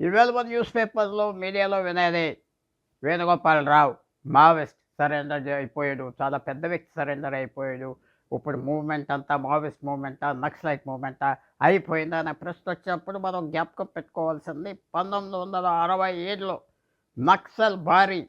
ఈవేళ మన న్యూస్ పేపర్లో మీడియాలో వినేది వేణుగోపాలరావు మావోయిస్ట్ సరెండర్ అయిపోయాడు. చాలా పెద్ద వ్యక్తి సరెండర్ అయిపోయాడు. ఇప్పుడు మూవ్మెంట్ అంతా మావోయిస్ట్ మూవ్మెంటా నక్సలైట్ మూవ్మెంటా అయిపోయిందా అనే ప్రశ్న వచ్చినప్పుడు మనం జ్ఞాపకం పెట్టుకోవాల్సింది పంతొమ్మిది వందల అరవై ఏడులో నక్సల్ బారి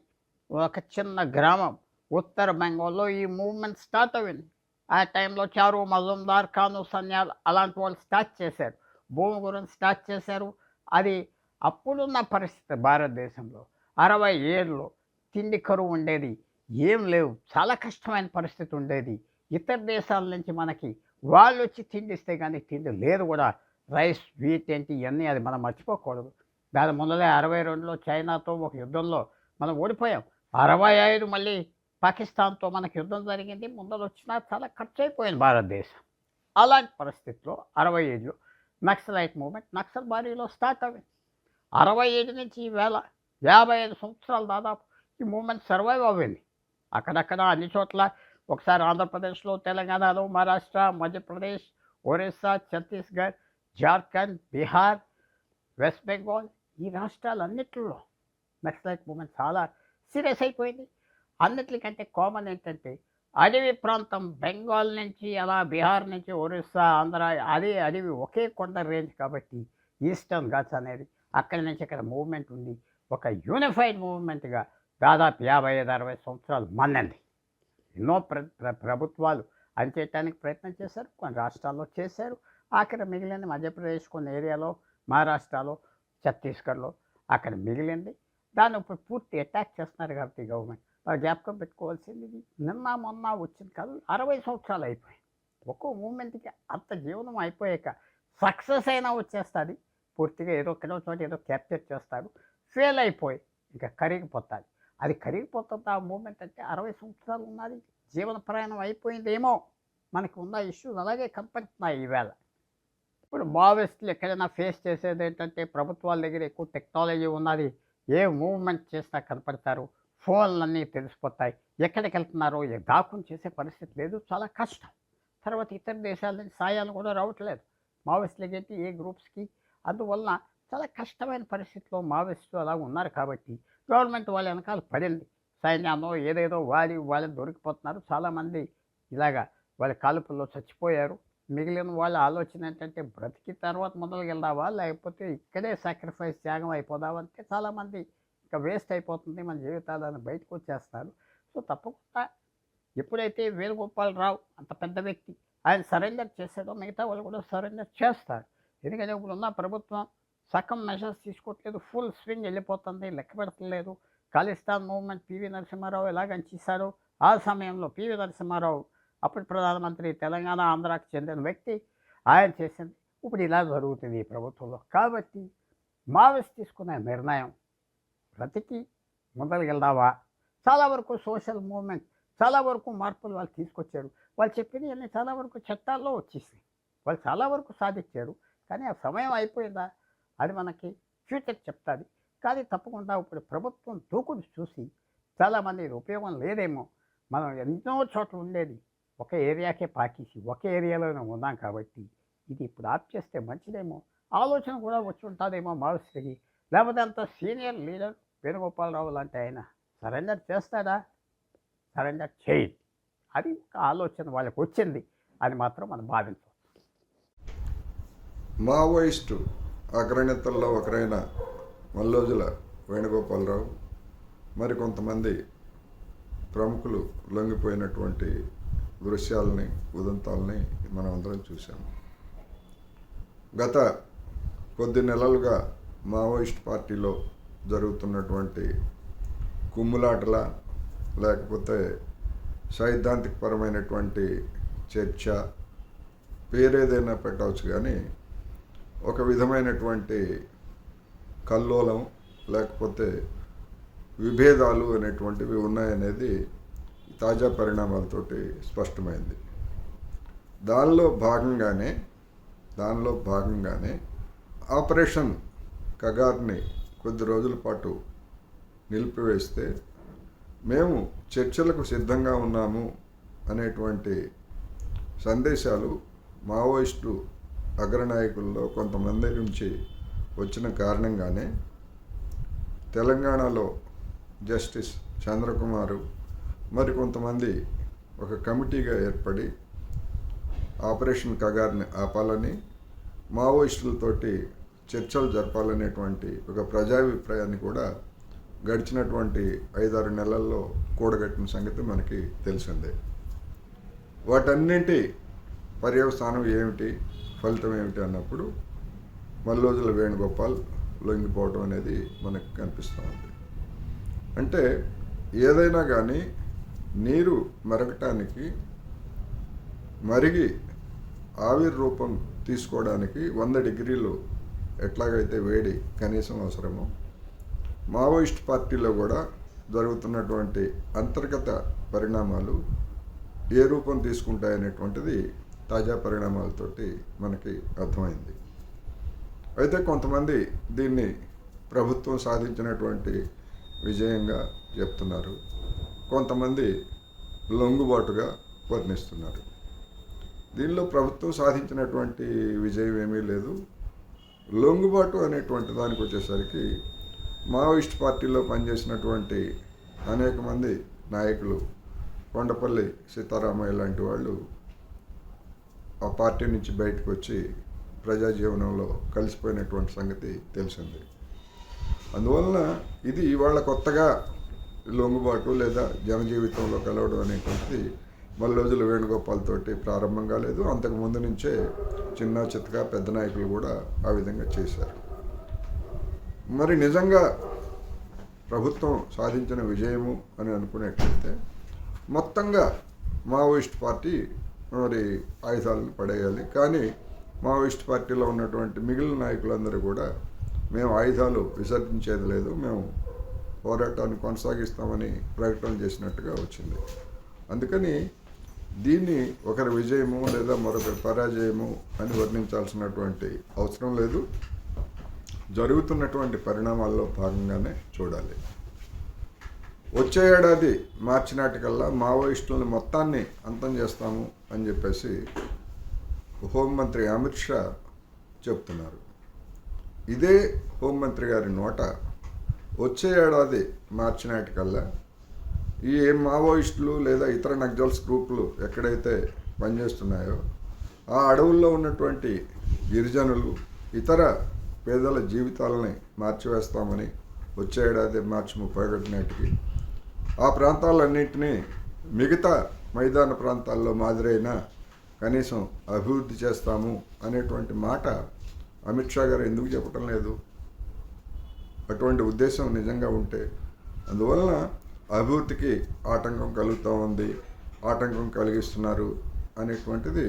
ఒక చిన్న గ్రామం ఉత్తర బెంగాల్లో ఈ మూవ్మెంట్ స్టార్ట్ అయింది. ఆ టైంలో చారు మజుందార్ ఖాను సన్యాల్ అలాంటి వాళ్ళు స్టార్ట్ చేశారు. భూమి గురించి స్టార్ట్ చేశారు. అది అప్పుడున్న పరిస్థితి భారతదేశంలో అరవై ఏళ్ళలో తిండి కరువు ఉండేది ఏం లేవు చాలా కష్టమైన పరిస్థితి ఉండేది. ఇతర దేశాల నుంచి మనకి వాళ్ళు వచ్చి తిండి ఇస్తే కానీ తిండి లేదు కూడా. రైస్ వీట్ ఏంటి ఇవన్నీ అది మనం మర్చిపోకూడదు. దాని ముందరే అరవై రెండులో చైనాతో ఒక యుద్ధంలో మనం ఓడిపోయాం. అరవై ఐదు మళ్ళీ పాకిస్తాన్తో మనకి యుద్ధం జరిగింది. ముందర వచ్చినా చాలా ఖర్చు అయిపోయింది భారతదేశం. అలాంటి పరిస్థితిలో అరవై ఏడులో నక్సలైట్ మూమెంట్ నక్సల్ బారీలో స్టార్ట్ అవ్వింది అరవై ఏడు నుంచి ఈవేళ యాభై ఐదు సంవత్సరాలు దాదాపు ఈ మూమెంట్ సర్వైవ్ అవ్వింది. అక్కడక్కడ అన్ని చోట్ల ఒకసారి ఆంధ్రప్రదేశ్లో తెలంగాణలో మహారాష్ట్ర మధ్యప్రదేశ్ ఒరిస్సా ఛత్తీస్గఢ్ జార్ఖండ్ బీహార్ వెస్ట్ బెంగాల్ ఈ రాష్ట్రాలన్నింటిలో నక్సలైట్ మూమెంట్ చాలా సీరియస్ అయిపోయింది. అన్నిటికంటే కామన్ ఏంటంటే అడవి ప్రాంతం బెంగాల్ నుంచి అలా బీహార్ నుంచి ఒరిస్సా ఆంధ్ర అదే అడవి ఒకే కొండ రేంజ్ కాబట్టి ఈస్టర్న్ ఘాట్స్ అనేది అక్కడి నుంచి ఇక్కడ మూవ్మెంట్ ఉంది. ఒక యూనిఫైడ్ మూవ్మెంట్గా దాదాపు యాభై ఐదు అరవై సంవత్సరాలు మన్నంది. ఎన్నో ప్ర ప్రభుత్వాలు అంచేయటానికి ప్రయత్నం చేశారు కొన్ని రాష్ట్రాల్లో చేశారు. అక్కడ మిగిలింది మధ్యప్రదేశ్ కొన్ని ఏరియాలో మహారాష్ట్రలో ఛత్తీస్గఢ్లో అక్కడ మిగిలింది. దాన్ని ఇప్పుడు పూర్తి అటాక్ చేస్తున్నారు కాబట్టి గవర్నమెంట్ మరి జ్ఞాపకం పెట్టుకోవాల్సింది నిన్న మొన్న వచ్చింది కాదు అరవై సంవత్సరాలు అయిపోయాయి ఒక్కో మూమెంట్కి అంత జీవనం అయిపోయాక సక్సెస్ అయినా వచ్చేస్తుంది. పూర్తిగా ఏదో ఎక్కడో చోట ఏదో క్యాప్చర్ చేస్తారు ఫెయిల్ అయిపోయి ఇంకా కరిగిపోతుంది అది కరిగిపోతుంది ఆ మూమెంట్ అంటే అరవై సంవత్సరాలు ఉన్నది. జీవన ప్రయాణం అయిపోయిందేమో. మనకి ఉన్న ఇష్యూస్ అలాగే కనపడుతున్నాయి ఈవేళ. ఇప్పుడు మావోయిస్టులు ఎక్కడైనా ఫేస్ చేసేది ఏంటంటే ప్రభుత్వాల దగ్గర ఎక్కువ టెక్నాలజీ ఉన్నది. ఏ మూవ్మెంట్ చేసినా కనపడతారు. ఫోన్లన్నీ తెలిసిపోతాయి. ఎక్కడికి వెళ్తున్నారో ఏ దాక్కుని చేసే పరిస్థితి లేదు. చాలా కష్టం. తర్వాత ఇతర దేశాల నుంచి సాయాలు కూడా రావట్లేదు. మావోయిస్టులకి ఏంటి? ఏ గ్రూప్స్కి అందువలన చాలా కష్టమైన పరిస్థితిలో మావోయిస్టులు అలా ఉన్నారు కాబట్టి గవర్నమెంట్ వాళ్ళ వెనకాల పడింది. సైన్యాన్నో ఏదేదో వాడి వాళ్ళు దొరికిపోతున్నారు. చాలామంది ఇలాగా వాళ్ళ కాలుపుల్లో చచ్చిపోయారు. మిగిలిన వాళ్ళ ఆలోచన ఏంటంటే బ్రతికి తర్వాత మొదలుకెళ్దావా లేకపోతే ఇక్కడే సాక్రిఫైస్ త్యాగం అయిపోదావా అంటే చాలామంది ఇంకా వేస్ట్ అయిపోతుంది. మన జీవితాలను బయటకు వచ్చేస్తారు. సో తప్పకుండా ఎప్పుడైతే వేణుగోపాలరావు అంత పెద్ద వ్యక్తి ఆయన సరెండర్ చేశాడో మిగతా వాళ్ళు కూడా సరెండర్ చేస్తారు. ఎందుకంటే ఇప్పుడు ఉన్న ప్రభుత్వం సగం మెషర్స్ తీసుకోవట్లేదు ఫుల్ స్వింగ్ వెళ్ళిపోతుంది లెక్క పెడతలేదు. Khalistan movement P V Narasimha Rao ఎలాగంచేశారో ఆ సమయంలో పివి నరసింహారావు అప్పటి ప్రధానమంత్రి తెలంగాణ ఆంధ్రాకి చెందిన వ్యక్తి ఆయన చేసింది. ఇప్పుడు ఇలా జరుగుతుంది ఈ ప్రభుత్వంలో. కాబట్టి మావోయిస్ట్ తీసుకున్న నిర్ణయం బ్రతికి ముందరకెళ్దావా చాలా వరకు సోషల్ మూవ్మెంట్ చాలా వరకు మార్పులు వాళ్ళు తీసుకొచ్చారు. వాళ్ళు చెప్పినవి అన్నీ చాలా వరకు చట్టాల్లో వచ్చేసాయి వాళ్ళు చాలా వరకు సాధించారు. కానీ ఆ సమయం అయిపోయిందా? అది మనకి ఫ్యూచర్ చెప్తుంది. కానీ తప్పకుండా ఇప్పుడు ప్రభుత్వం దూకుడు చూసి చాలామంది ఉపయోగం లేదేమో. మనం ఎన్నో చోట్ల ఉండేది. ఒక ఏరియాకే పాకేసి ఒక ఏరియాలోనే ఉన్నాం కాబట్టి ఇది ఇప్పుడు ఆప్ చేస్తే మంచిదేమో. ఆలోచన కూడా వచ్చి ఉంటుందేమో మావోయిస్టుకి లేకపోతే అంత సీనియర్ లీడర్ వేణుగోపాలరావు లాంటి ఆయన సరెండర్ చేస్తాడా? సరెండర్ చేయదు అది ఒక ఆలోచన వాళ్ళకి వచ్చింది అది మాత్రం మనం భావించాం మావోయిస్టు అగ్రనేతల్లో ఒకరైన మల్లోజుల వేణుగోపాలరావు మరికొంతమంది ప్రముఖులు లొంగిపోయినటువంటి దృశ్యాలని ఉదంతాలని మనం అందరం చూసాము గత కొద్ది నెలలుగా మావోయిస్ట్ పార్టీలో జరుగుతున్నటువంటి కుమ్ములాటల లేకపోతే సైద్ధాంతికపరమైనటువంటి చర్చ పేరేదైనా పెట్టవచ్చు కానీ ఒక విధమైనటువంటి కల్లోలం లేకపోతే విభేదాలు అనేటువంటివి ఉన్నాయనేది తాజా పరిణామాలతోటి స్పష్టమైంది. దానిలో భాగంగానే దానిలో భాగంగానే ఆపరేషన్ కగార్ని కొద్ది రోజుల పాటు నిలిపివేస్తే మేము చర్చలకు సిద్ధంగా ఉన్నాము అనేటువంటి సందేశాలు మావోయిస్టు అగ్రనాయకుల్లో కొంతమంది నుంచి వచ్చిన కారణంగానే తెలంగాణలో జస్టిస్ చంద్రకుమారు మరికొంతమంది ఒక కమిటీగా ఏర్పడి ఆపరేషన్ కగార్ని ఆపాలని మావోయిస్టులతోటి చర్చలు జరపాలనేటువంటి ఒక ప్రజాభిప్రాయాన్ని కూడా గడిచినటువంటి ఐదారు నెలల్లో కూడగట్టిన సంగతి మనకి తెలిసిందే. వాటన్నింటి పర్యవసానం ఏమిటి? ఫలితం ఏమిటి అన్నప్పుడు మళ్ళీ రోజుల వేణుగోపాల్ లొంగిపోవడం అనేది మనకు కనిపిస్తూ ఉంది. అంటే ఏదైనా కానీ నీరు మరగటానికి మరిగి ఆవిరి రూపం తీసుకోవడానికి వంద డిగ్రీలు ఎట్లాగైతే వేడి కనీసం అవసరమో మావోయిస్ట్ పార్టీలో కూడా జరుగుతున్నటువంటి అంతర్గత పరిణామాలు ఏ రూపం తీసుకుంటాయనేటువంటిది తాజా పరిణామాలతోటి మనకి అర్థమైంది. అయితే కొంతమంది దీన్ని ప్రభుత్వం సాధించినటువంటి విజయంగా చెప్తున్నారు. కొంతమంది లొంగుబాటుగా వర్ణిస్తున్నారు. దీనిలో ప్రభుత్వం సాధించినటువంటి విజయం ఏమీ లేదు. లొంగుబాటు అనేటువంటి దానికి వచ్చేసరికి మావోయిస్ట్ పార్టీలో పనిచేసినటువంటి అనేక మంది నాయకులు కొండపల్లి సీతారామయ్య లాంటి వాళ్ళు ఆ పార్టీ నుంచి బయటకు వచ్చి ప్రజా జీవనంలో కలిసిపోయినటువంటి సంగతి తెలిసింది. అందువలన ఇది ఇవాళ కొత్తగా లొంగుబాటు లేదా జనజీవితంలో కలవడం అనేటువంటిది మళ్ళీ వేణుగోపాల్ తోటి ప్రారంభం కాలేదు అంతకు ముందు నుంచే చిన్న చిత్తగా పెద్ద నాయకులు కూడా ఆ విధంగా చేశారు. మరి నిజంగా ప్రభుత్వం సాధించిన విజయము అని అనుకునేట్లయితే మొత్తంగా మావోయిస్ట్ పార్టీ మరి ఆయుధాలను పడేయాలి. కానీ మావోయిస్ట్ పార్టీలో ఉన్నటువంటి మిగిలిన నాయకులందరూ కూడా మేము ఆయుధాలు విసర్జించేది లేదు మేము పోరాటాన్ని కొనసాగిస్తామని ప్రకటన చేసినట్టుగా వచ్చింది. అందుకని దీన్ని ఒకరి విజయము లేదా మరొకరి పరాజయము అని వర్ణించాల్సినటువంటి అవసరం లేదు. జరుగుతున్నటువంటి పరిణామాల్లో భాగంగానే చూడాలి. వచ్చే ఏడాది మార్చి నాటికల్లా మావోయిస్టులను మొత్తాన్ని అంతం చేస్తాము. అని చెప్పేసి హోంమంత్రి అమిత్ షా చెప్తున్నారు. ఇదే హోంమంత్రి గారి నోట వచ్చే ఏడాది మార్చి నాటికల్లా ఈ మావోయిస్టులు లేదా ఇతర నక్జల్స్ గ్రూపులు ఎక్కడైతే పనిచేస్తున్నాయో ఆ అడవుల్లో ఉన్నటువంటి గిరిజనులు ఇతర పేదల జీవితాలని మార్చివేస్తామని వచ్చే ఏడాది మార్చి ముప్పై ఒకటి నాటికి ఆ ప్రాంతాలన్నింటినీ మిగతా మైదాన ప్రాంతాల్లో మాదిరైన కనీసం అభివృద్ధి చేస్తాము అనేటువంటి మాట అమిత్ షా గారు ఎందుకు చెప్పటం లేదు? అటువంటి ఉద్దేశం నిజంగా ఉంటే అందువలన అభివృద్ధికి ఆటంకం కలుగుతూ ఉంది ఆటంకం కలిగిస్తున్నారు అనేటువంటిది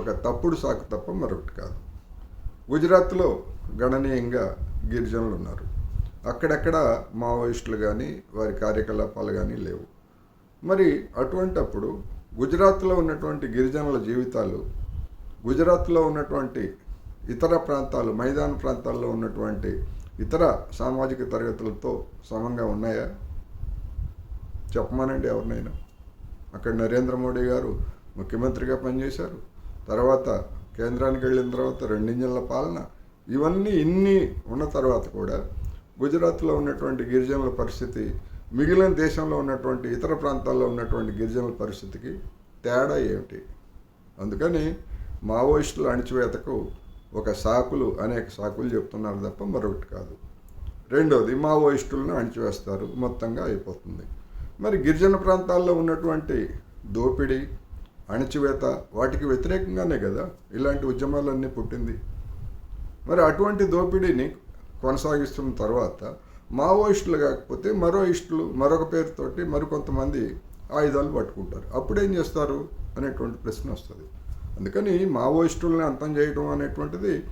ఒక తప్పుడు సాకు తప్ప మరొకటి కాదు. గుజరాత్లో గణనీయంగా గిరిజనులు ఉన్నారు. అక్కడక్కడ మావోయిస్టులు కానీ వారి కార్యకలాపాలు కానీ లేవు. మరి అటువంటప్పుడు గుజరాత్లో ఉన్నటువంటి గిరిజనుల జీవితాలు గుజరాత్లో ఉన్నటువంటి ఇతర ప్రాంతాలు మైదాన ప్రాంతాల్లో ఉన్నటువంటి ఇతర సామాజిక తరగతులతో సమంగా ఉన్నాయా? చెప్పమానండి ఎవరినైనా. అక్కడ నరేంద్ర మోడీ గారు ముఖ్యమంత్రిగా పనిచేశారు. తర్వాత కేంద్రానికి వెళ్ళిన తర్వాత రెండింజన్ల పాలన. ఇవన్నీ ఇన్ని ఉన్న తర్వాత కూడా గుజరాత్లో ఉన్నటువంటి గిరిజనుల పరిస్థితి మిగిలిన దేశంలో ఉన్నటువంటి ఇతర ప్రాంతాల్లో ఉన్నటువంటి గిరిజనుల పరిస్థితికి తేడా ఏమిటి? అందుకని మావోయిస్టుల అణిచివేతకు ఒక సాకులు అనేక సాకులు చెప్తున్నారు తప్ప మరొకటి కాదు. రెండోది మావోయిస్టులను అణిచివేస్తారు మొత్తంగా అయిపోతుంది. మరి గిరిజన ప్రాంతాల్లో ఉన్నటువంటి దోపిడీ అణిచివేత వాటికి వ్యతిరేకంగానే కదా ఇలాంటి ఉద్యమాలన్నీ పుట్టింది. మరి అటువంటి దోపిడీని కొనసాగిస్తున్న తర్వాత మావోయిస్టులు కాకపోతే మరోయిస్టులు మరొక పేరుతోటి మరికొంతమంది ఆయుధాలు పట్టుకుంటారు. అప్పుడేం చేస్తారు అనేటువంటి ప్రశ్న వస్తుంది. అందుకని మావోయిస్టుల్ని అంతం చేయడం అనేటువంటిది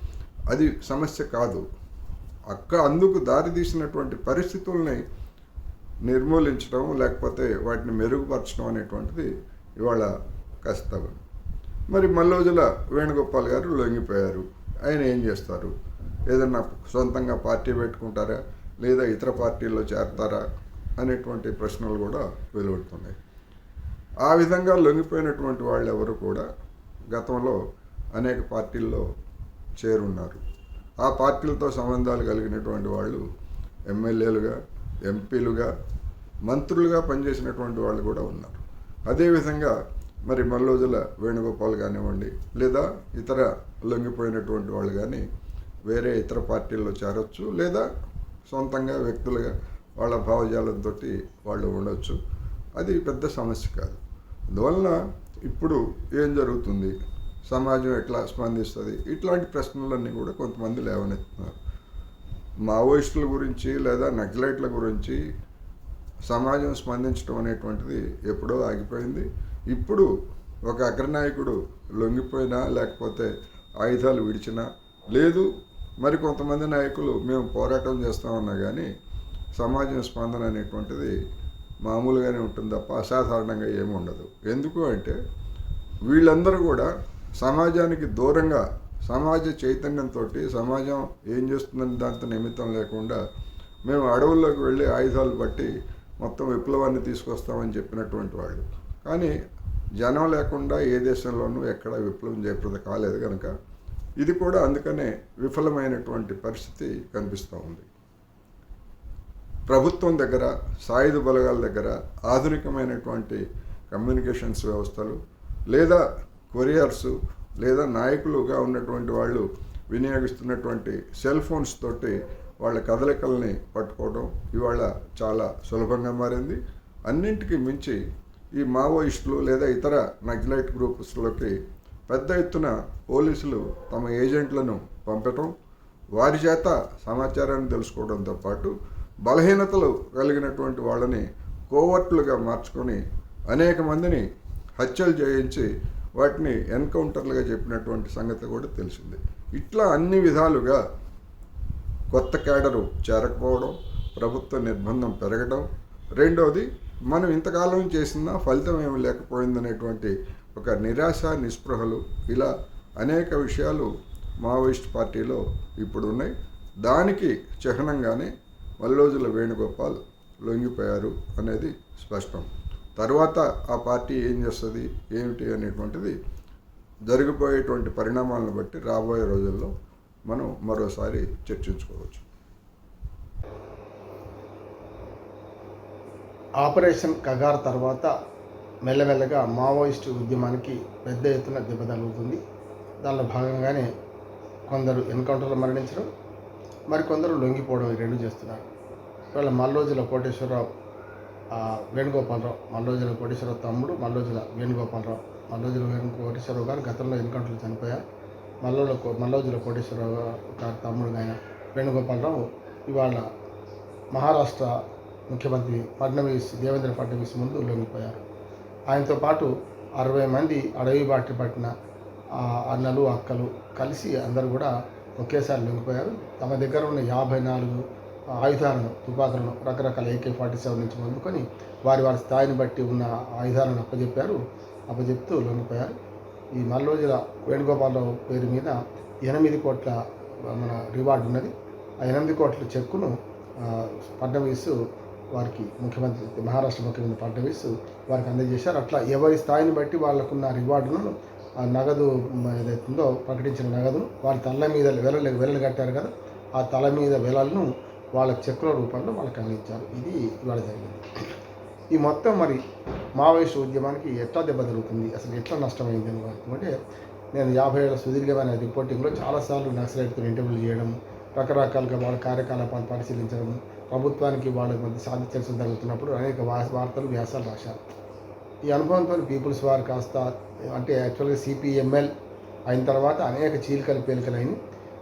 అది సమస్య కాదు. అక్క అందుకు దారి తీసినటువంటి పరిస్థితుల్ని నిర్మూలించడం లేకపోతే వాటిని మెరుగుపరచడం అనేటువంటిది ఇవాళ కష్టం. మరి మల్లోజుల వేణుగోపాల్ గారు లొంగిపోయారు. ఆయన ఏం చేస్తారు? ఏదన్నా సొంతంగా పార్టీ పెట్టుకుంటారా? లేదా ఇతర పార్టీల్లో చేరతారా అనేటువంటి ప్రశ్నలు కూడా వెలువడుతున్నాయి. ఆ విధంగా లొంగిపోయినటువంటి వాళ్ళు ఎవరు కూడా గతంలో అనేక పార్టీల్లో చేరున్నారు. ఆ పార్టీలతో సంబంధాలు కలిగినటువంటి వాళ్ళు ఎమ్మెల్యేలుగా ఎంపీలుగా మంత్రులుగా పనిచేసినటువంటి వాళ్ళు కూడా ఉన్నారు. అదేవిధంగా మరి మల్లోజుల వేణుగోపాల్ కానివ్వండి లేదా ఇతర లొంగిపోయినటువంటి వాళ్ళు కానీ వేరే ఇతర పార్టీల్లో చేరొచ్చు లేదా సొంతంగా వ్యక్తులుగా వాళ్ళ భావజాలంతో వాళ్ళు ఉండొచ్చు. అది పెద్ద సమస్య కాదు. అందువలన ఇప్పుడు ఏం జరుగుతుంది? సమాజం ఎట్లా స్పందిస్తుంది? ఇట్లాంటి ప్రశ్నలన్నీ కూడా కొంతమంది లేవనెత్తున్నారు మావోయిస్టుల గురించి లేదా నక్సలైట్ల గురించి సమాజం స్పందించడం అనేటువంటిది ఎప్పుడో ఆగిపోయింది. ఇప్పుడు ఒక అగ్రనాయకుడు లొంగిపోయినా లేకపోతే ఆయుధాలు విడిచినా లేదు మరి కొంతమంది నాయకులు మేము పోరాటం చేస్తామన్నా కానీ సమాజం స్పందన అనేటువంటిది మామూలుగానే ఉంటుంది తప్ప అసాధారణంగా ఏమి ఉండదు. ఎందుకు అంటే వీళ్ళందరూ కూడా సమాజానికి దూరంగా సమాజ చైతన్యంతో సమాజం ఏం చేస్తుందని దాంతో నిమిత్తం లేకుండా మేము అడవుల్లోకి వెళ్ళి ఆయుధాలు బట్టి మొత్తం విప్లవాన్ని తీసుకొస్తామని చెప్పినటువంటి వాళ్ళు. కానీ జనం లేకుండా ఏ దేశంలోనూ ఎక్కడ విప్లవం జయప్రద కాలేదు కనుక ఇది కూడా అందుకనే విఫలమైనటువంటి పరిస్థితి కనిపిస్తూ ఉంది. ప్రభుత్వం దగ్గర సాయుధ బలగాల దగ్గర ఆధునికమైనటువంటి కమ్యూనికేషన్స్ వ్యవస్థలు లేదా కొరియర్స్ లేదా నాయకులుగా ఉన్నటువంటి వాళ్ళు వినియోగిస్తున్నటువంటి సెల్ ఫోన్స్ తోటి వాళ్ళ కదలికల్ని పట్టుకోవడం ఇవాళ చాలా సులభంగా మారింది. అన్నింటికి మించి ఈ మావోయిస్టులు లేదా ఇతర నగ్లైట్ గ్రూప్స్లోకి పెద్ద ఎత్తున పోలీసులు తమ ఏజెంట్లను పంపటం వారి చేత సమాచారాన్ని తెలుసుకోవడంతో పాటు బలహీనతలు కలిగినటువంటి వాళ్ళని కోవర్ట్లుగా మార్చుకొని అనేక మందిని హత్యలు చేయించి వాటిని ఎన్కౌంటర్లుగా చెప్పినటువంటి సంగతి కూడా తెలిసింది. ఇట్లా అన్ని విధాలుగా కొత్త కేడరు చేరకపోవడం ప్రభుత్వ నిర్బంధం పెరగడం రెండవది మనం ఇంతకాలం చేసిన ఫలితం ఏమి లేకపోయిందనేటువంటి ఒక నిరాశ నిస్పృహలు ఇలా అనేక విషయాలు మావోయిస్ట్ పార్టీలో ఇప్పుడు ఉన్నాయి దానికి చిహ్నంగానే మల్లోజుల వేణుగోపాల్ లొంగిపోయారు అనేది స్పష్టం. తర్వాత ఆ పార్టీ ఏం చేస్తుంది ఏమిటి అనేటువంటిది జరిగిపోయేటువంటి పరిణామాలను బట్టి రాబోయే రోజుల్లో మనం మరోసారి చర్చించుకోవచ్చు. ఆపరేషన్ కగార్ తర్వాత మెల్లమెల్లగా మావోయిస్టు ఉద్యమానికి పెద్ద ఎత్తున దెబ్బతగులుతుంది దానిలో భాగంగానే కొందరు ఎన్కౌంటర్లో మరణించడం మరికొందరు లొంగిపోవడం ఈ రెండు చేస్తున్నారు. ఇవాళ మల్లోజుల కోటేశ్వరరావు వేణుగోపాలరావు మల్లోజుల కోటేశ్వరరావు తమ్ముడు మల్లోజుల వేణుగోపాలరావు మల్లోజుల వేణు కోటేశ్వరరావు గారు గతంలో ఎన్కౌంటర్లు చనిపోయారు. మల్లోల కో- మల్లోజుల కోటేశ్వరరావు గారు తమ్ముడు ఆయన వేణుగోపాలరావు ఇవాళ మహారాష్ట్ర ముఖ్యమంత్రి ఫడ్నవీస్ దేవేంద్ర ఫడ్నవీస్ ముందు లొంగిపోయారు. ఆయనతో పాటు అరవై మంది అడవి బాటి పట్టిన అన్నలు అక్కలు కలిసి అందరూ కూడా ఒకేసారి లొంగిపోయారు. తమ దగ్గర ఉన్న యాభై నాలుగు ఆయుధాలను తుపాకులను రకరకాల ఏకే ఫార్టీ సెవెన్ నుంచి పొందుకొని వారి వారి స్థాయిని బట్టి ఉన్న ఆయుధాలను అప్పజెప్పారు. అప్పజెప్తూ లొంగిపోయారు. ఈ మల్లోజుల వేణుగోపాలరావు పేరు మీద ఎనిమిది కోట్ల మన రివార్డు ఉన్నది. ఆ ఎనిమిది కోట్ల చెక్కును ఆ, ఫడ్నవీస్ వారికి ముఖ్యమంత్రి మహారాష్ట్ర ముఖ్యమంత్రి ఫడ్నవీస్ వారికి అందజేశారు. అట్లా ఎవరి స్థాయిని బట్టి వాళ్ళకున్న రివార్డులను ఆ నగదు ఏదైతుందో ప్రకటించిన నగదును వారి తల మీద వెలలు వెలలు కట్టారు కదా ఆ తల మీద వెలలను వాళ్ళ చెక్కుల రూపంలో వాళ్ళకి అందించారు. ఇది ఇవాళ జరిగింది. ఈ మొత్తం మరి మావోయిస్టు ఉద్యమానికి ఎట్లా దెబ్బ జరుగుతుంది అసలు ఎట్లా నష్టమైంది అని అంటే నేను యాభై ఏళ్ళ సుదీర్ఘమైన రిపోర్టింగ్లో చాలాసార్లు నక్సలైట్తో ఇంటర్వ్యూలు చేయడం రకరకాలుగా వాళ్ళ కార్యకలాపాలు పరిశీలించడం ప్రభుత్వానికి వాళ్ళకి మధ్య సాధించాల్సిన జరుగుతున్నప్పుడు అనేక వార్తలు వ్యాసాలు రాశారు. ఈ అనుభవంతో పీపుల్స్ వార్ కాస్త అంటే యాక్చువల్గా సిపిఎంఎల్ అయిన తర్వాత అనేక చీలికలు పేలికలైనవి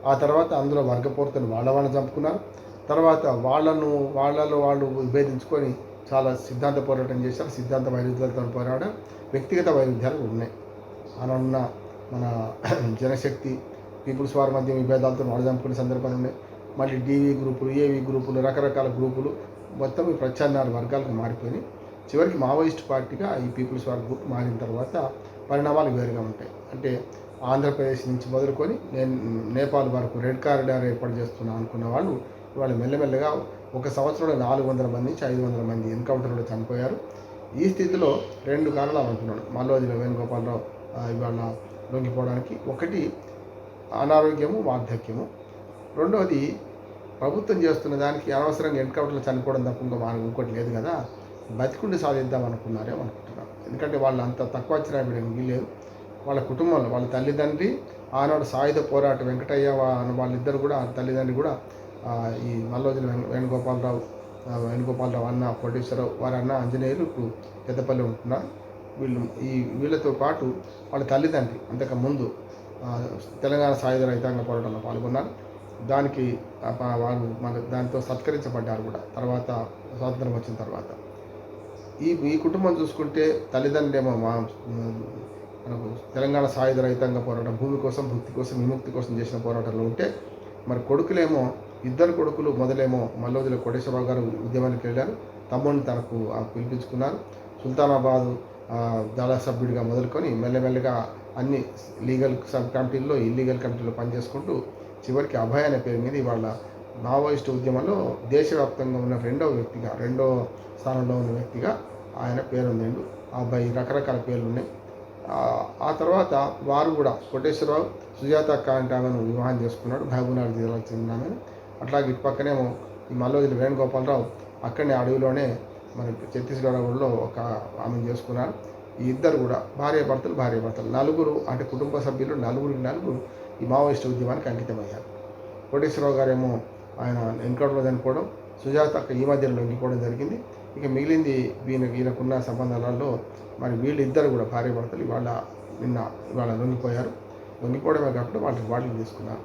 ఆ తర్వాత అందులో వర్గపోర్తను వాళ్ళ వాళ్ళని చంపుకున్నారు. తర్వాత వాళ్ళను వాళ్ళలో వాళ్ళు విభేదించుకొని చాలా సిద్ధాంత పోరాటం చేశారు. సిద్ధాంత వైరుధ్యాలతో పోరాడారు. వ్యక్తిగత వైరుధ్యాలు ఉన్నాయి. అనున్న మన జనశక్తి పీపుల్స్ వార్ మధ్య విభేదాలతో వాళ్ళు చంపుకునే సందర్భాలు ఉన్నాయి. మళ్ళీ డీవీ గ్రూపులు ఏవీ గ్రూపులు రకరకాల గ్రూపులు మొత్తం ఈ ప్రత్యామ్నాయ వర్గాలకు మారిపోయి చివరికి మావోయిస్ట్ పార్టీగా ఈ పీపుల్స్ వార్ గ్రూప్ మారిన తర్వాత పరిణామాలు వేరుగా ఉంటాయి. అంటే ఆంధ్రప్రదేశ్ నుంచి మొదలుకొని నేను నేపాల్ వరకు రెడ్ కారిడార్ ఏర్పాటు చేస్తున్నాను అనుకున్న వాళ్ళు ఇవాళ మెల్లమెల్లగా ఒక సంవత్సరంలో నాలుగు వందల మంది నుంచి ఐదు వందల మంది ఎన్కౌంటర్లో చనిపోయారు. ఈ స్థితిలో రెండు కారణాలు అనుకున్నాను. మల్లోజుల వేణుగోపాలరావు ఇవాళ లొంగిపోవడానికి. ఒకటి అనారోగ్యము వార్ధక్యము. రెండవది ప్రభుత్వం చేస్తున్న దానికి అనవసరంగా ఎన్కౌంటర్లు చనిపోవడం తప్ప ఇంకా మనం ఇంకోటి లేదు కదా. బతికుండి సాధిద్దాం అనుకున్నారేమో అనుకుంటున్నాను ఎందుకంటే వాళ్ళు అంత తక్కువ అంచనా వేయడం వీలేదు వాళ్ళ కుటుంబంలో వాళ్ళ తల్లిదండ్రి ఆనాడు సాయుధ పోరాట వెంకటయ్య వాళ్ళిద్దరు కూడా ఆ తల్లిదండ్రి కూడా ఈ మల్లోజుల వేణు వేణుగోపాలరావు వేణుగోపాలరావు అన్న కోటేశ్వరరావు వారి అన్న ఆంజనేయులు ఇప్పుడు పెద్దపల్లి ఉంటున్నారు. వీళ్ళు ఈ వీళ్ళతో పాటు వాళ్ళ తల్లిదండ్రి అంతకు ముందు తెలంగాణ సాయుధ రైతాంగ పోరాటంలో పాల్గొన్నారు. దానికి వాళ్ళు మన దాంతో సత్కరించబడ్డారు కూడా. తర్వాత స్వాతంత్రం వచ్చిన తర్వాత. ఈ ఈ కుటుంబం చూసుకుంటే తల్లిదండ్రులేమో మా మనకు తెలంగాణ సాయుధ రహితంగా పోరాటం భూమి కోసం భక్తి కోసం విముక్తి కోసం చేసిన పోరాటంలో ఉంటే మరి కొడుకులేమో ఇద్దరు కొడుకులు మొదలేమో మల్లోజుల కోటేశ్వరరావు గారు ఉద్యమానికి వెళ్ళారు. తమ్ముడిని తనకు ఆ, పిలిపించుకున్నారు. సుల్తానాబాద్ దళ సభ్యుడిగా మొదలుకొని మెల్లమెల్లగా అన్ని లీగల్ సబ్ కమిటీల్లో ఇల్లీగల్ కమిటీలో పనిచేసుకుంటూ చివరికి అభయ అనే పేరు మీద ఇవాళ మావోయిస్ట్ ఉద్యమంలో దేశవ్యాప్తంగా ఉన్న రెండవ వ్యక్తిగా రెండో స్థానంలో ఉన్న వ్యక్తిగా ఆయన పేరొందిండు. ఆ అబ్బాయి రకరకాల పేర్లు ఉన్నాయి ఆ- ఆ తర్వాత వారు కూడా కోటేశ్వరరావు సుజాత అక్క అంటే ఆమెను వివాహం చేసుకున్నాడు మహబూబ్నగర్ జిల్లాకు చెందిన ఆమెను. అట్లాగే ఇటు పక్కనేమో ఈ మల్లోజుల వేణుగోపాలరావు అక్కడనే అడవిలోనే మన ఛత్తీస్గఢ్లో ఒక ఆమెను చేసుకున్నారు. ఈ ఇద్దరు కూడా భార్య భర్తలు భార్య భర్తలు నలుగురు అంటే కుటుంబ సభ్యులు నలుగురు నలుగురు ఈ మావోయిస్ట్ ఉద్యమానికి అంకితమయ్యారు. కోటేశ్వరరావు గారేమో ఆయన ఎన్కౌంటర్లో చనిపోవడం సుజాత ఈ మధ్యలో లొంగిపోవడం జరిగింది. ఇక మిగిలింది ఈయన వీళ్ళకున్న సంబంధాలలో మరి వీళ్ళిద్దరు కూడా భార్య భర్తలు ఇవాళ నిన్న ఇవాళ లొంగిపోయారు. లొంగిపోవడమే కాకుండా వాళ్ళకి వాళ్ళు తీసుకున్నారు.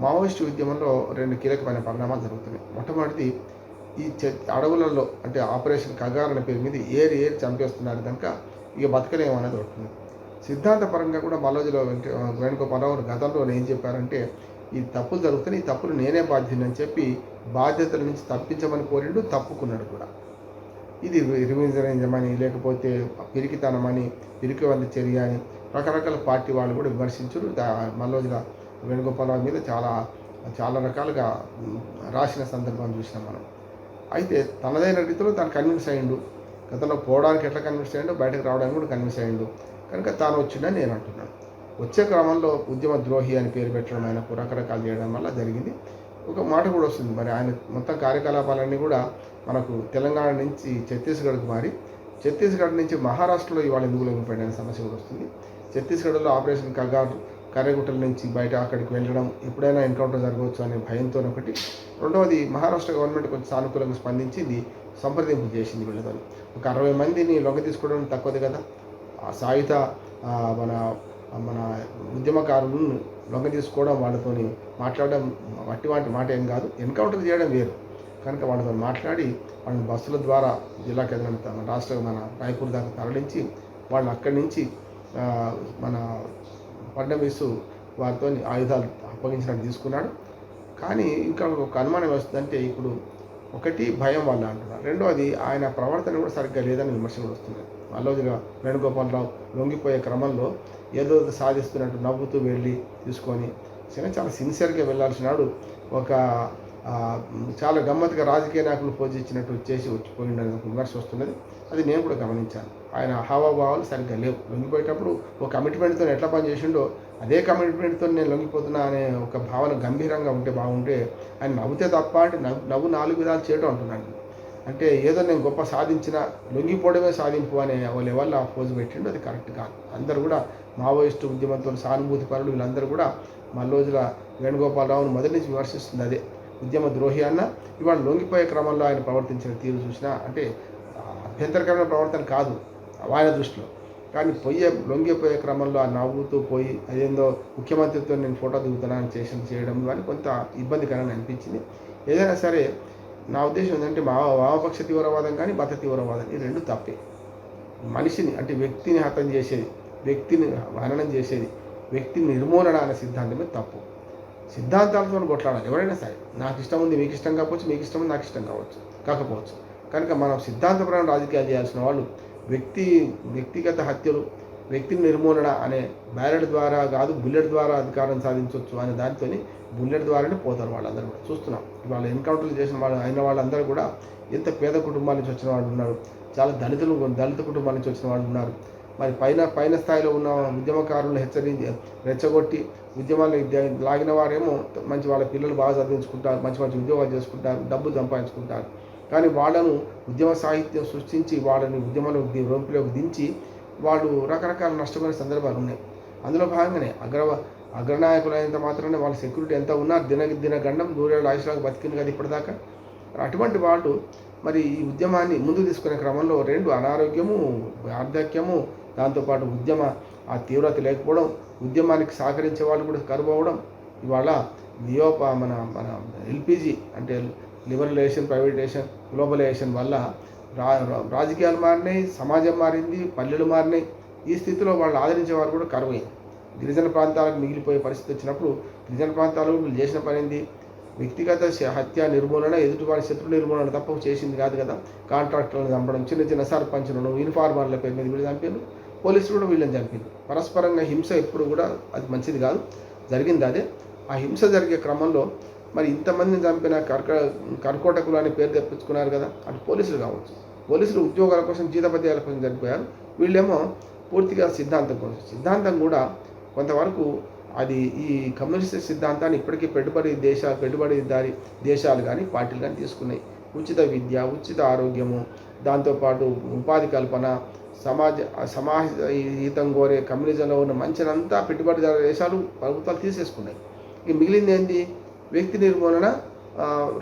మావోయిస్టు ఉద్యమంలో రెండు కీలకమైన పరిణామాలు జరుగుతున్నాయి. మొట్టమొదటిది ఈ చె అడవులలో అంటే ఆపరేషన్ కగార్ అనే పేరు మీద ఏరి ఏరి చంపేస్తున్నారు కనుక ఇక బతకలేము అనేది ఉంటుంది సిద్ధాంతపరంగా కూడా మల్లోజులో వెంక వేణుగోపాలరావు గతంలో ఏం చెప్పారంటే ఈ తప్పులు జరుగుతున్నాయి ఈ తప్పులు నేనే బాధ్యుని అని చెప్పి బాధ్యతల నుంచి తప్పించమని కోరిండు తప్పుకున్నాడు కూడా. ఇది రివిజనిజమని లేకపోతే పిరికితనమని పిరికి వంద చర్య అని రకరకాల పార్టీ వాళ్ళు కూడా విమర్శించారు. మల్లోజుల వేణుగోపాలరావు మీద చాలా చాలా రకాలుగా రాసిన సందర్భం చూసినాం మనం. అయితే తనదైన రీతిలో తను కన్విన్స్ అయ్యిండు గతంలో పోవడానికి ఎట్లా కన్విన్స్ అయ్యిండో బయటకు రావడానికి కూడా కన్విన్స్ అయ్యిండు కనుక తాను వచ్చిండని నేను అంటున్నాను వచ్చే క్రమంలో ఉద్యమ ద్రోహి అని పేరు పెట్టడం ఆయన రకరకాలు చేయడం వల్ల జరిగింది. ఒక మాట కూడా వస్తుంది. మరి ఆయన మొత్తం కార్యకలాపాలన్నీ కూడా మనకు తెలంగాణ నుంచి ఛత్తీస్గఢ్కు మారి ఛత్తీస్గఢ్ నుంచి మహారాష్ట్రలో ఇవాళ ఎందుకు లొంగిపోయిన సమస్య కూడా వస్తుంది. ఛత్తీస్గఢ్లో ఆపరేషన్ కగార్ కర్రగుట్టల నుంచి బయట అక్కడికి వెళ్ళడం ఎప్పుడైనా ఎన్కౌంటర్ జరగవచ్చు అనే భయంతో ఒకటి. రెండవది మహారాష్ట్ర గవర్నమెంట్ కొంచెం సానుకూలంగా స్పందించింది సంప్రదింపు చేసింది వీళ్ళతో ఒక అరవై మందిని లొంగ తీసుకోవడం తక్కువది కదా. సాయుధ మన మన ఉద్యమకారులను లొంగ తీసుకోవడం వాళ్ళతోని మాట్లాడడం వట్టి వాటి మాట ఏం కాదు. ఎన్కౌంటర్ చేయడం వేరు. కనుక వాళ్ళతో మాట్లాడి వాళ్ళని బస్సుల ద్వారా జిల్లా కేంద్రం మన రాష్ట్ర మన రాయపూర్ దాకా తరలించి వాళ్ళు అక్కడి నుంచి మన ఫడ్నవీస్ వారితో ఆయుధాలు అప్పగించినట్టు తీసుకున్నాడు. కానీ ఇంకా ఒక అనుమానం వస్తుందంటే ఇప్పుడు ఒకటి భయం వల్ల అంటున్నారు. రెండోది ఆయన ప్రవర్తన కూడా సరిగ్గా లేదని విమర్శలు వస్తున్నాయి. వస్తుంది వేణుగోపాలరావు లొంగిపోయే క్రమంలో ఏదో సాధిస్తున్నట్టు నవ్వుతూ వెళ్ళి తీసుకొని చాలా చాలా సిన్సియర్గా వెళ్ళాల్సినాడు ఒక చాలా గమ్మత్తుగా రాజకీయ నాయకులు పోజ్ ఇచ్చినట్టు చేసి వచ్చిపోయిండని ఒక విమర్శ వస్తున్నది. అది నేను కూడా గమనించాను. ఆయన హావభావాలు సరిగ్గా లేవు. లొంగిపోయేటప్పుడు ఒక కమిట్మెంట్తో ఎట్లా పని చేసిండో అదే కమిట్మెంట్తో నేను లొంగిపోతున్నా అనే ఒక భావన గంభీరంగా ఉంటే బాగుంటే ఆయన నవ్వుతే తప్ప అంటే నవ్వు నవ్వు నాలుగు విధాలు చేయడం అంటున్నాను అంటే ఏదో నేను గొప్ప సాధించిన లొంగిపోవడమే సాధింపు అనే ఓ లెవెల్లో ఆ పోజు పెట్టిండు అది కరెక్ట్ కాదు. అందరూ కూడా మావోయిస్టు ఉద్యమంతో సానుభూతి పరులు వీళ్ళందరూ కూడా మల్లోజుల వేణుగోపాలరావును మొదటి నుంచి విమర్శిస్తుంది అదే. ఉద్యమ ద్రోహి అన్న ఇవాళ లొంగిపోయే క్రమంలో ఆయన ప్రవర్తించిన తీరు చూసినా అంటే అభ్యంతరకరమైన ప్రవర్తన కాదు ఆయన దృష్టిలో. కానీ పొయ్యే లొంగిపోయే క్రమంలో ఆ నవ్వుతూ పోయి అదేందో ముఖ్యమంత్రితో నేను ఫోటో దిగుతున్నాను చేసిన చేయడం కానీ కొంత ఇబ్బందికరంగా అనిపించింది. ఏదైనా సరే నా ఉద్దేశం ఏంటంటే మా వామపక్ష తీవ్రవాదం కానీ మత తీవ్రవాదం ఈ రెండు తప్పే. మనిషిని అంటే వ్యక్తిని హతం చేసేది వ్యక్తిని హననం చేసేది వ్యక్తిని నిర్మూలన అనే సిద్ధాంతమే తప్పు. సిద్ధాంతాలతో కొట్లాడాలి ఎవరైనా సరే. నాకు ఇష్టం ఉంది మీకు ఇష్టం కావచ్చు మీకు ఇష్టం ఉంది నాకు ఇష్టం కావచ్చు కాకపోవచ్చు. కనుక మనం సిద్ధాంతపరమైన రాజకీయాలు చేయాల్సిన వాళ్ళు వ్యక్తి వ్యక్తిగత హత్యలు వ్యక్తి నిర్మూలన అనే బ్యారెడ్ ద్వారా కాదు బుల్లెట్ ద్వారా అధికారం సాధించవచ్చు అనే దానితో బుల్లెట్ ద్వారానే పోతారు వాళ్ళందరూ కూడా. చూస్తున్నాం. ఇవాళ ఎన్కౌంటర్లు చేసిన వాళ్ళు అయిన వాళ్ళందరూ కూడా ఎంత పేద కుటుంబాల నుంచి వచ్చిన వాళ్ళు ఉన్నారు చాలా దళితులు దళిత కుటుంబాల నుంచి వచ్చిన వాళ్ళు ఉన్నారు. మరి పైన పైన స్థాయిలో ఉన్న ఉద్యమకారులను హెచ్చరించి రెచ్చగొట్టి ఉద్యమాలు లాగిన వారేమో మంచి వాళ్ళ పిల్లలు బాగా చదివించుకుంటారు మంచి మంచి ఉద్యోగాలు చేసుకుంటారు డబ్బు సంపాదించుకుంటారు. కానీ వాళ్ళను ఉద్యమ సాహిత్యం సృష్టించి వాళ్ళని ఉద్యమంలో రూపులోకి దించి వాళ్ళు రకరకాల నష్టపోయిన సందర్భాలు ఉన్నాయి. అందులో భాగంగానే అగ్ర అగ్రనాయకులైనంత మాత్రమే వాళ్ళ సెక్యూరిటీ ఎంత ఉన్నా దిన దిన గండం దూరేళ్ళ ఆయుష్లాగా బతికింది కదా ఇప్పటిదాకా. అటువంటి వాళ్ళు మరి ఈ ఉద్యమాన్ని ముందుకు తీసుకునే క్రమంలో రెండు అనారోగ్యము వార్ధక్యము దాంతోపాటు ఉద్యమ ఆ తీవ్రత లేకపోవడం ఉద్యమానికి సహకరించే వాళ్ళు కూడా కరువవడం ఇవాళ నియోప మన మన ఎల్పిజి అంటే లిబరలైజేషన్ ప్రైవేటైజేషన్ గ్లోబలైజేషన్ వల్ల రా రాజకీయాలు మారినాయి సమాజం మారింది పల్లెలు మారినాయి. ఈ స్థితిలో వాళ్ళు ఆదరించే వారు కూడా కరువైంది గిరిజన ప్రాంతాలకు మిగిలిపోయే పరిస్థితి వచ్చినప్పుడు గిరిజన ప్రాంతాలు వీళ్ళు చేసిన పనింది వ్యక్తిగత హత్య నిర్మూలన ఎదుటివారి శత్రు నిర్మూలన తప్ప చేసింది కాదు కదా. కాంట్రాక్టర్లను చంపడం చిన్న చిన్న సర్పంచులను యూనిఫార్మర్ల పేరు మీద వీళ్ళు చంపారు. పోలీసులు కూడా వీళ్ళని చంపారు. పరస్పరంగా హింస ఎప్పుడు కూడా అది మంచిది కాదు. జరిగింది అదే. ఆ హింస జరిగే క్రమంలో మరి ఇంతమందిని చంపిన కర్క కర్కోటకులు అని పేరు తెప్పించుకున్నారు కదా అటు పోలీసులు కావచ్చు. పోలీసులు ఉద్యోగాల కోసం జీతపద్యాల కోసం చనిపోయారు. వీళ్ళేమో పూర్తిగా సిద్ధాంతం కోసం. సిద్ధాంతం కూడా కొంతవరకు అది ఈ కమ్యూనిస్ట్ సిద్ధాంతాన్ని ఇప్పటికీ పెట్టుబడి దేశాలు పెట్టుబడిదారి దేశాలు కానీ పార్టీలు కానీ తీసుకున్నాయి. ఉచిత విద్య ఉచిత ఆరోగ్యము దాంతోపాటు ఉపాధి కల్పన సమాజ సమాజ హితం కోరే కమ్యూనిజంలో ఉన్న మంచినంతా పెట్టుబడిదారు దేశాలు ప్రభుత్వాలు తీసేసుకున్నాయి. ఇక మిగిలింది ఏంటి వ్యక్తి నిర్మూలన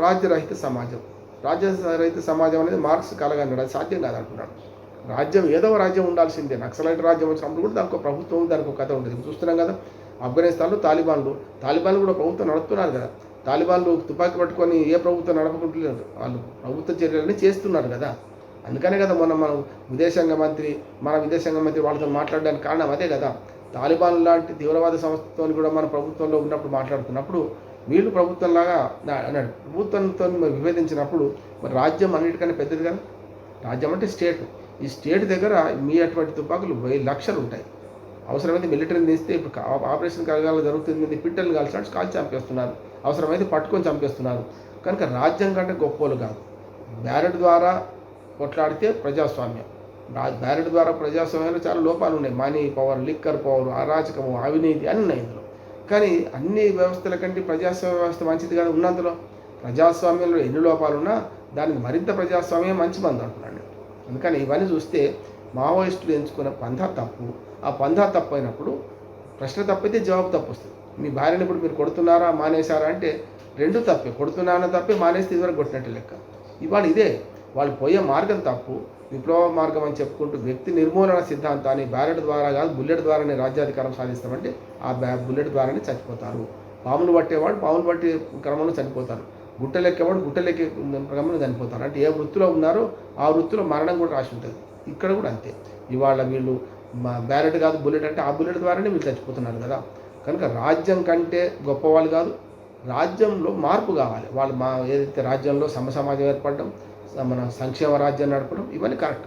రాజ్యరహిత సమాజం. రాజ్యరహిత సమాజం అనేది మార్క్స్ కలగన్నాడు అది సాధ్యం కాదంటున్నాడు రాజ్యం ఏదో రాజ్యం ఉండాల్సిందే. నక్సలైట్ రాజ్యం వచ్చినప్పుడు కూడా దానికి ప్రభుత్వం దానికి ఒక కథ ఉంటుంది చూస్తున్నాం కదా ఆఫ్ఘనిస్తాన్లో తాలిబాన్లు తాలిబాన్లు కూడా ప్రభుత్వం నడుపుతున్నారు కదా. తాలిబాన్లు తుపాకీ పట్టుకొని ఏ ప్రభుత్వం నడపకుంటున్నారు వాళ్ళు ప్రభుత్వ చర్యలని చేస్తున్నారు కదా. అందుకనే కదా మొన్న మనం విదేశాంగ మంత్రి మన విదేశాంగ మంత్రి వాళ్ళతో మాట్లాడడానికి కారణం అదే కదా. తాలిబాన్ లాంటి తీవ్రవాద సంస్థతో కూడా మన ప్రభుత్వంలో ఉన్నప్పుడు మాట్లాడుతున్నప్పుడు వీళ్ళు ప్రభుత్వంలాగా అన్నాడు. ప్రభుత్వంతో విభేదించినప్పుడు మరి రాజ్యం అన్నిటికన్నా పెద్దది కదా? రాజ్యం అంటే స్టేట్. ఈ స్టేట్ దగ్గర మీ అటువంటి తుపాకులు వెయ్యి లక్షలు ఉంటాయి. అవసరమైతే మిలిటరీని తీస్తే ఇప్పుడు ఆపరేషన్ కలగాలి జరుగుతుంది పిట్టలు కాల్చినట్టు కాల్చి చంపేస్తున్నారు. అవసరమైతే పట్టుకొని చంపేస్తున్నారు. కనుక రాజ్యం కంటే గొప్పోలు కాదు. బ్యారెట్ ద్వారా కొట్లాడితే ప్రజాస్వామ్యం. బ్యారెట్ ద్వారా ప్రజాస్వామ్యంలో చాలా లోపాలు ఉన్నాయి. మనీ పవర్ లిక్కర్ పవర్ అరాచకము అవినీతి అన్నీ ఉన్నాయి ఇందులో. కానీ అన్ని వ్యవస్థల కంటే ప్రజాస్వామ్య వ్యవస్థ మంచిది కానీ ఉన్నంతలో. ప్రజాస్వామ్యంలో ఎన్ని లోపాలున్నా దానికి మరింత ప్రజాస్వామ్యం మంచి మంది అంటున్నాను అందుకని ఇవన్నీ చూస్తే మావోయిస్టులు ఎంచుకున్న పంథా తప్పు. ఆ పంథా తప్పు అయినప్పుడు ప్రశ్న తప్పైతే జవాబు తప్పు వస్తుంది. మీ భార్యను ఇప్పుడు మీరు కొడుతున్నారా మానేశారా అంటే రెండు తప్పే. కొడుతున్నానో తప్పే మానేస్తే ఇదివరకు కొట్టినట్టు లెక్క. ఇవాళ ఇదే. వాళ్ళు పోయే మార్గం తప్పు. విప్లవ మార్గం అని చెప్పుకుంటూ వ్యక్తి నిర్మూలన సిద్ధాంతాన్ని బ్యాలెట్ ద్వారా కాదు బుల్లెట్ ద్వారానే రాజ్యాధికారం సాధిస్తామంటే ఆ బ్యా బుల్లెట్ ద్వారానే చచ్చిపోతారు. పాములు పట్టేవాడు పాములు పట్టే క్రమంలో చనిపోతారు. గుట్టలెక్కేవాడు గుట్టలెక్కే క్రమంలో చనిపోతారు. అంటే ఏ వృత్తిలో ఉన్నారో ఆ వృత్తిలో మరణం కూడా రాసి ఉంటుంది. ఇక్కడ కూడా అంతే. ఇవాళ వీళ్ళు బ్యారెట్ బ్యాలెట్ కాదు బుల్లెట్ అంటే ఆ బుల్లెట్ ద్వారానే వీళ్ళు చచ్చిపోతున్నారు కదా. కనుక రాజ్యం కంటే గొప్పవాళ్ళు కాదు రాజ్యంలో మార్పు కావాలి. వాళ్ళు మా ఏదైతే రాజ్యంలో సమసమాజం ఏర్పడడం మన సంక్షేమ రాజ్యం నడపడం ఇవన్నీ కరెక్ట్.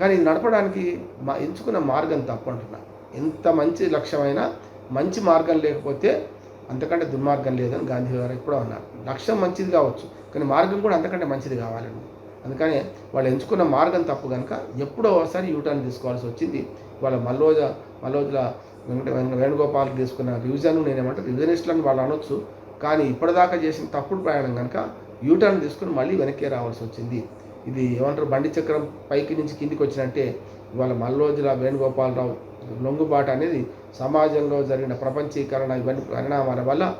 కానీ ఇది నడపడానికి మా ఎంచుకున్న మార్గం తప్పు అంటున్నా. ఎంత మంచి లక్ష్యమైనా మంచి మార్గం లేకపోతే అంతకంటే దుర్మార్గం లేదని గాంధీ గారు ఎప్పుడో అన్నారు. లక్ష్యం మంచిది కావచ్చు కానీ మార్గం కూడా అంతకంటే మంచిది కావాలండి. అందుకని వాళ్ళు ఎంచుకున్న మార్గం తప్పు కనుక ఎప్పుడో ఒకసారి యూటర్న్ తీసుకోవాల్సి వచ్చింది. వాళ్ళ మల్లోజ మల్లోజుల వెంకట వెంక- వేణుగోపాల్ తీసుకున్న రివిజన్ నేనేమంటే రివిజనిస్టులను వాళ్ళు అనొచ్చు కానీ ఇప్పటిదాకా చేసిన తప్పుడు ప్రయాణం కనుక యూటర్న్ తీసుకుని మళ్ళీ వెనక్కి రావాల్సి వచ్చింది. ఇది ఏమంటారు? బండి చక్రం పైకి నుంచి కిందికి వచ్చినట్టే ఇవాళ మల్లోజుల వేణుగోపాలరావు లొంగుబాటు అనేది సమాజంలో జరిగిన ప్రపంచీకరణ ఇవన్నీ పరిణామాల వల్ల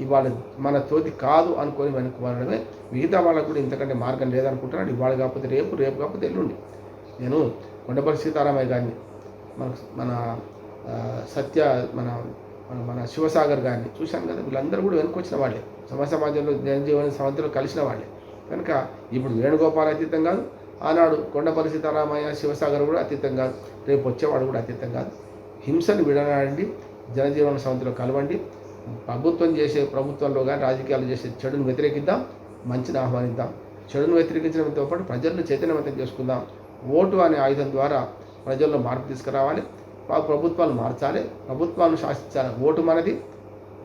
ఇవాళ మన తోటి కాదు అనుకొని వెనక్కి వెళ్ళడమే మిగతా వాళ్ళకు కూడా ఇంతకంటే మార్గం లేదనుకుంటున్నాడు. ఇవాళ కాకపోతే రేపు రేపు కాకపోతే ఎల్లుండి. నేను కొండపల్లి సీతారామయ్య గారిని మన మన సత్య మన మన మన శివసాగర్ గారిని చూశాను కదా వీళ్ళందరూ కూడా వెనుకొచ్చిన వాళ్ళే. సమ సమాజంలో జనజీవన సమంతిలో కలిసిన వాళ్ళే. కనుక ఇప్పుడు వేణుగోపాల్ అతీతం కాదు ఆనాడు కొండపల్లి సీతారామయ్య శివసాగర్ కూడా అతీతం కాదు రేపు వచ్చేవాడు కూడా అతీతం కాదు. హింసను విడనాడండి జనజీవన సమితిలో కలవండి. ప్రభుత్వం చేసే ప్రభుత్వంలో కానీ రాజకీయాలు చేసే చెడును వ్యతిరేకిద్దాం మంచిని ఆహ్వానిద్దాం. చెడును వ్యతిరేకించడంతో పాటు ప్రజలను చైతన్యవంతం చేసుకుందాం. ఓటు అనే ఆయుధం ద్వారా ప్రజల్లో మార్పు తీసుకురావాలి. ప్ర- ప్రభుత్వాలు మార్చాలి ప్రభుత్వాలను శాసించాలి. ఓటు మనది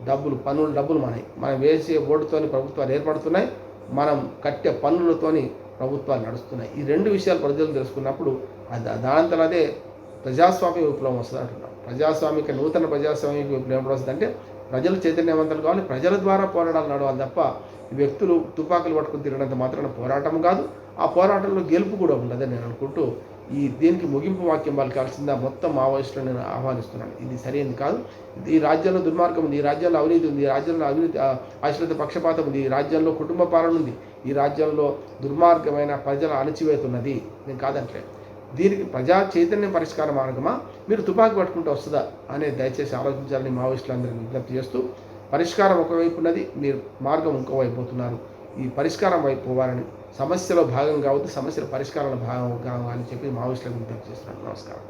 డబ్బులు పన్నులు డబ్బులు మనవి మనం వేసే ఓటుతోని ప్రభుత్వాలు ఏర్పడుతున్నాయి మనం కట్టే పన్నులతోని ప్రభుత్వాలు నడుస్తున్నాయి. ఈ రెండు విషయాలు ప్రజలు తెలుసుకున్నప్పుడు అది దానంతలో అదే ప్రజాస్వామ్య విప్లవం వస్తుంది అంటున్నాం. ప్రజాస్వామిక నూతన ప్రజాస్వామిక విప్లవం ఎప్పుడు వస్తుంది అంటే ప్రజలు చైతన్యవంతులు కావాలి ప్రజల ద్వారా పోరాటాలు నడవాలి తప్ప వ్యక్తులు తుపాకులు పట్టుకుని తిరగడంత మాత్రాన పోరాటం కాదు. ఆ పోరాటంలో గెలుపు కూడా ఉండదని నేను అనుకుంటూ ఈ దీనికి ముగింపు వాక్యం పలకాల్సిందా మొత్తం మావోయిస్టులు నేను ఆహ్వానిస్తున్నాను. ఇది సరైనది కాదు. ఈ రాజ్యంలో దుర్మార్గం ఉంది. ఈ రాజ్యంలో అవినీతి ఉంది. ఈ రాజ్యంలో అవినీతి ఆ, పక్షపాతం ఉంది. ఈ రాజ్యంలో కుటుంబ పాలన ఉంది. ఈ రాజ్యంలో దుర్మార్గమైన ప్రజల అణచివేతున్నది. నేను కాదంటే దీనికి ప్రజా చైతన్యం పరిష్కార మార్గమా? మీరు తుపాకీ పట్టుకుంటే వస్తుందా? అనే దయచేసి ఆలోచించాలని మావోయిస్టులందరినీ విజ్ఞప్తి చేస్తూ పరిష్కారం ఒకవైపు ఉన్నది. మీరు మార్గం ఇంకోవైపు పోతున్నారు. ఈ పరిష్కారం వైపు పోవాలని సమస్యలో భాగం కావద్దు సమస్యల పరిష్కారంలో భాగం కావాలని చెప్పి మావోయిస్టులకు విజ్ఞప్తి చేస్తున్నాను. నమస్కారం.